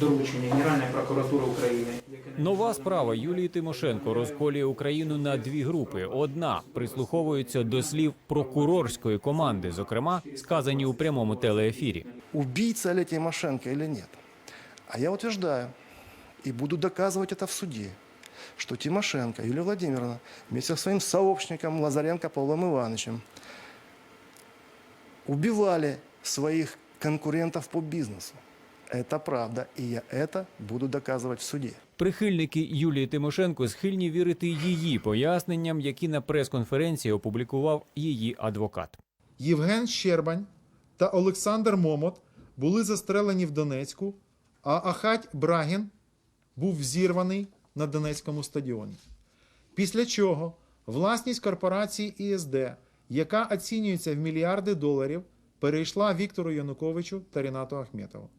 доручення Генеральної прокуратури України. Нова справа Юлії Тимошенко розколює Україну на дві групи. Одна прислуховується до слів прокурорської команди, зокрема сказані у прямому телеефірі. убийца ли Тимошенко или нет. А я утверждаю и буду доказывать это в суде, что Тимошенко Юлия Владимировна вместе со своим сообщником Лазаренко Павлом Ивановичем убивали своих конкурентов по бизнесу. Это правда, и я это буду доказывать в суде. Прихильники Юлії Тимошенко схильні вірити її поясненням, які на прес-конференції опублікував її адвокат. Євген Щербань та Олександр Момот були застрелені в Донецьку, а Ахать Брагін був взірваний на Донецькому стадіоні. Після чого власність корпорації ІСД, яка оцінюється в мільярди доларів, перейшла Віктору Януковичу та Рінату Ахметову.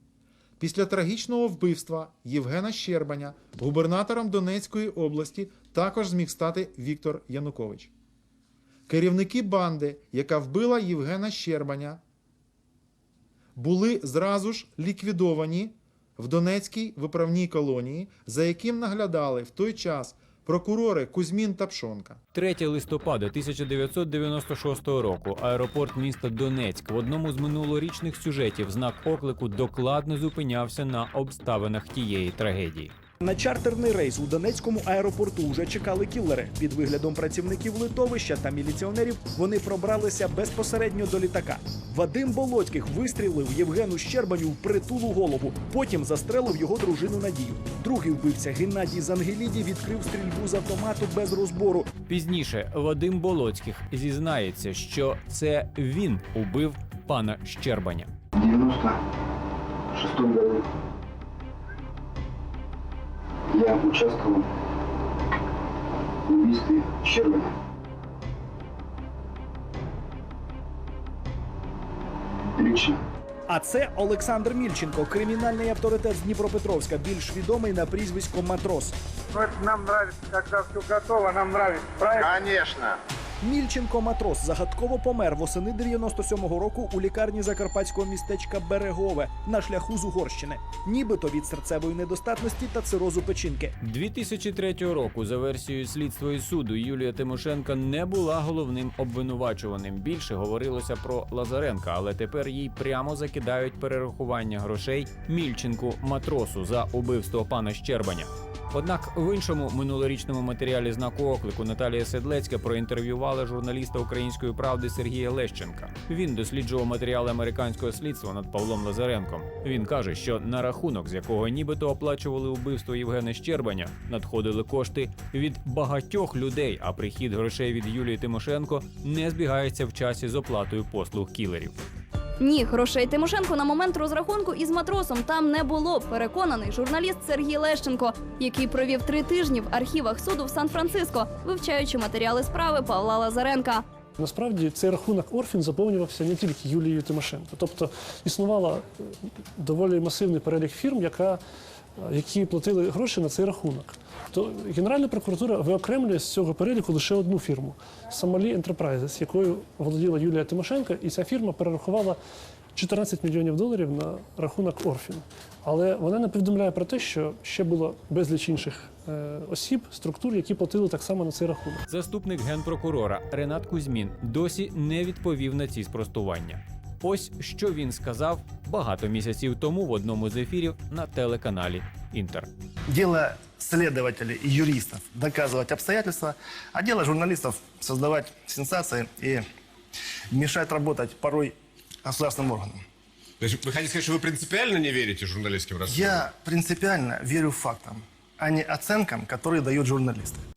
Після трагічного вбивства Євгена Щербаня губернатором Донецької області також зміг стати Віктор Янукович. Керівники банди, яка вбила Євгена Щербаня, були зразу ж ліквідовані в Донецькій виправній колонії, за яким наглядали в той час прокурори Кузьмін та Пшонка. 3 листопада 1996 року аеропорт міста Донецьк в одному з минулорічних сюжетів знак оклику докладно зупинявся на обставинах тієї трагедії. На чартерний рейс у Донецькому аеропорту вже чекали кілери. Під виглядом працівників литовища та міліціонерів вони пробралися безпосередньо до літака. Вадим Болоцьких вистрілив Євгену Щербаню в притулу голову. Потім застрелив його дружину Надію. Другий вбивця Геннадій Зангеліді відкрив стрільбу з автомату без розбору. Пізніше Вадим Болоцьких зізнається, що це він убив пана Щербаня. 96 году я участвовал в убийстве Щербина. Лично. А це Олександр Мільченко, кримінальний авторитет з Дніпропетровська, більш відомий на прізвисько Матрос. Ну, нам нравится, когда все готово, нам нравится. Правильно? Конечно. Мільченко Матрос загадково помер восени 97-го року у лікарні закарпатського містечка Берегове на шляху з Угорщини, нібито від серцевої недостатності та цирозу печінки. 2003 року, за версією слідства і суду, Юлія Тимошенко не була головним обвинувачуваним. Більше говорилося про Лазаренка, але тепер їй прямо закидають перерахування грошей Мільченку матросу за убивство пана Щербаня. Однак в іншому минулорічному матеріалі знаку оклику Наталія Седлецька проінтерв'ювала журналіста української правди Сергія Лещенка. Він досліджував матеріали американського слідства над Павлом Лазаренком. Він каже, що на рахунок, з якого нібито оплачували убивство Євгена Щербаня, надходили кошти від багатьох людей, а прихід грошей від Юлії Тимошенко не збігається в часі з оплатою послуг кілерів. Ні, грошей Тимошенко на момент розрахунку із матросом там не було. Переконаний журналіст Сергій Лещенко, який провів три тижні в архівах суду в Сан-Франциско, вивчаючи матеріали справи Павла Лазаренка. Насправді цей рахунок Орфін заповнювався не тільки Юлією Тимошенко. Тобто існувала е, доволі масивний перелік фірм, яка, е, які платили гроші на цей рахунок. То Генеральна прокуратура виокремлює з цього переліку лише одну фірму Somali Enterprises, якою володіла Юлія Тимошенко, і ця фірма перерахувала 14 мільйонів доларів на рахунок Орфін. Але вона не повідомляє про те, що ще було безліч інших е, осіб, структур, які платили так само на цей рахунок. Заступник генпрокурора Ренат Кузьмін досі не відповів на ці спростування. Ось що він сказав багато місяців тому в одному з ефірів на телеканалі Інтер. Дело следователей и юристов доказывать обстоятельства, а дело журналистов создавать сенсации и мешать работать порой государственным органам. То есть вы хотите сказать, что вы принципиально не верите журналистским расследованиям? Я принципиально верю фактам, а не оценкам, которые дают журналисты.